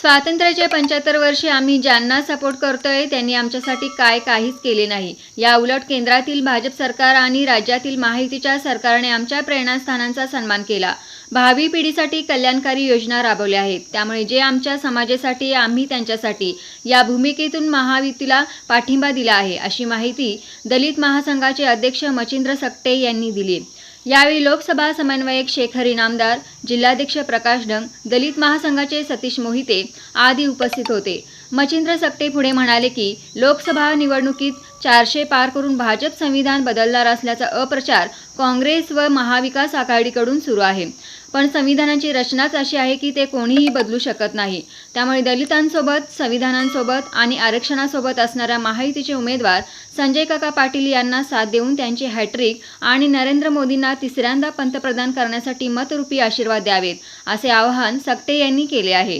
स्वातंत्र्याचे पंच्याहत्तर वर्षे आम्ही ज्यांना सपोर्ट करतोय त्यांनी आमच्यासाठी काय काहीच केले नाही. या उलट केंद्रातील भाजप सरकार आणि राज्यातील महायुतीच्या सरकारने आमच्या प्रेरणास्थानांचा सन्मान केला. भावी पिढीसाठी कल्याणकारी योजना राबवल्या आहेत. त्यामुळे जे आमच्या समाजासाठी आम्ही त्यांच्यासाठी या भूमिकेतून महायुतीला पाठिंबा दिला आहे अशी माहिती दलित महासंघाचे अध्यक्ष मचिंद्र सकटे यांनी दिली. यावेळी लोकसभा समन्वयक शेखर इनामदार जिल्हाध्यक्ष प्रकाश डंग दलित महासंघाचे सतीश मोहिते आदी उपस्थित होते. मचिंद्र सकटे पुढे म्हणाले की लोकसभा निवडणुकीत चारशे पार करून भाजप संविधान बदलणार असल्याचा अप्रचार काँग्रेस व महाविकास आघाडीकडून सुरू आहे. पण संविधानाची रचनाच अशी आहे की ते कोणीही बदलू शकत नाही. त्यामुळे दलितांसोबत संविधानांसोबत आणि आरक्षणासोबत असणाऱ्या महायुतीचे उमेदवार संजय काका पाटील यांना साथ देऊन त्यांची हॅट्रिक आणि नरेंद्र मोदींना तिसऱ्यांदा पंतप्रधान करण्यासाठी मतरूपी आशीर्वाद द्यावेत असे आवाहन सकटे यांनी केले आहे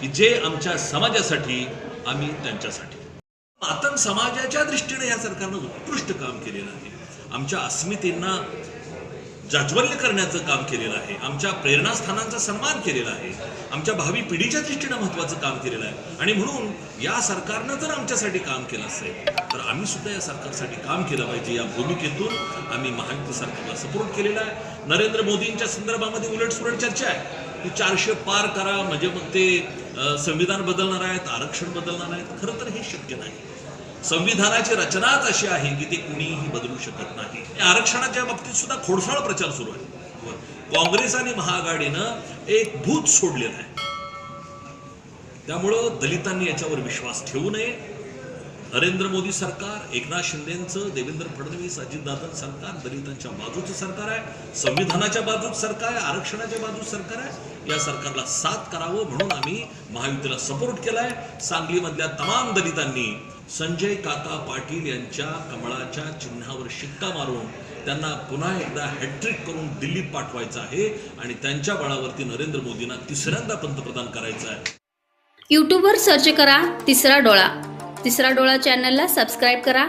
की जे आमच्या समाजासाठी आम्ही त्यांच्यासाठी. मातंग समाजाच्या दृष्टीने या सरकारनं उत्कृष्ट काम केलेलं आहे. आमच्या अस्मितेंना जाज्वल्य करण्याचं काम केलेलं आहे. आमच्या प्रेरणास्थानांचा सन्मान केलेला आहे. आमच्या भावी पिढीच्या दृष्टीनं महत्त्वाचं काम केलेलं आहे. आणि म्हणून या सरकारनं जर आमच्यासाठी काम केलं असेल तर आम्ही सुद्धा या सरकारसाठी काम केलं पाहिजे. या भूमिकेतून आम्ही महायुती सरकारला सपोर्ट केलेला आहे. नरेंद्र मोदींच्या संदर्भामध्ये उलटसुलट चर्चा आहे. की चारशे पार करा म्हणजे मग ते संविधान बदलणार आहेत आरक्षण बदलणार आहेत. खरं तर हे शक्य नाही. संविधानाची रचनाच अशी आहे की ते कुणीही बदलू शकत नाही. आरक्षणाच्या बाबतीत सुद्धा खोडसाळ प्रचार सुरू आहे. काँग्रेस आणि महाआघाडीनं एक भूत सोडलेलं आहे. त्यामुळं दलितांनी याच्यावर विश्वास ठेवू नये. नरेंद्र मोदी सरकार एकनाथ शिंदेचं देवेंद्र फडणवीस अजितदादा सरकार दलितांच्या बाजूचं सरकार आहे. संविधानाच्या बाजूत सरकार आहे आरक्षणाच्या बाजूत सरकार आहे. या सरकारला साथ करावं म्हणून आम्ही महायुतीला सपोर्ट केलाय. सांगलीमधल्या तमाम दलितांनी संजय काका पाटील यांच्या कमळाच्या चिन्हावर शिक्का मारून त्यांना पुन्हा एकदा हॅट्रिक करून दिल्लीत पाठवायचं आहे आणि त्यांच्या बळावरती नरेंद्र मोदींना तिसऱ्यांदा पंतप्रधान करायचं आहे. यूट्यूबवर सर्च करा तिसरा डोळा. तिसरा डोळा चॅनलला सबस्क्राईब करा.